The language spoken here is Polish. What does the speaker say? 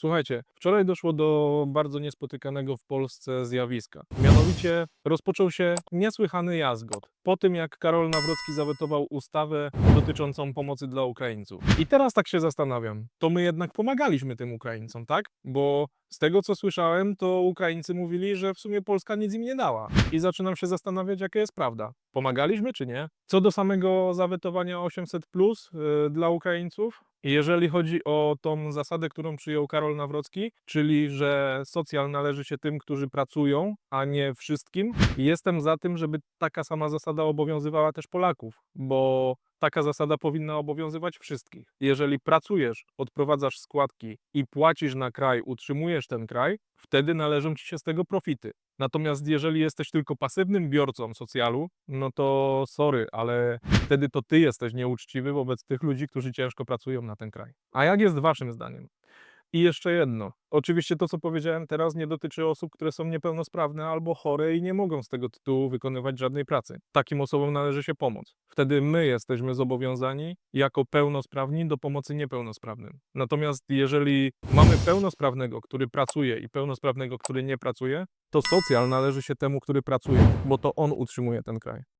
Słuchajcie, wczoraj doszło do bardzo niespotykanego w Polsce zjawiska. Mianowicie rozpoczął się niesłychany jazgot po tym, jak Karol Nawrocki zawetował ustawę dotyczącą pomocy dla Ukraińców. I teraz tak się zastanawiam, to my jednak pomagaliśmy tym Ukraińcom, tak? Bo z tego co słyszałem, to Ukraińcy mówili, że w sumie Polska nic im nie dała. I zaczynam się zastanawiać, jaka jest prawda. Pomagaliśmy czy nie? Co do samego zawetowania 800 plus yy, dla Ukraińców, jeżeli chodzi o tą zasadę, którą przyjął Karol Nawrocki, czyli że socjal należy się tym, którzy pracują, a nie wszystkim, jestem za tym, żeby taka sama zasada obowiązywała też Polaków, bo taka zasada powinna obowiązywać wszystkich. Jeżeli pracujesz, odprowadzasz składki i płacisz na kraj, utrzymujesz ten kraj, wtedy należą ci się z tego profity. Natomiast jeżeli jesteś tylko pasywnym biorcą socjalu, no to sorry, ale wtedy to ty jesteś nieuczciwy wobec tych ludzi, którzy ciężko pracują na ten kraj. A jak jest waszym zdaniem? I jeszcze jedno. Oczywiście to, co powiedziałem teraz, nie dotyczy osób, które są niepełnosprawne albo chore i nie mogą z tego tytułu wykonywać żadnej pracy. Takim osobom należy się pomóc. Wtedy my jesteśmy zobowiązani jako pełnosprawni do pomocy niepełnosprawnym. Natomiast jeżeli mamy pełnosprawnego, który pracuje i pełnosprawnego, który nie pracuje, to socjal należy się temu, który pracuje, bo to on utrzymuje ten kraj.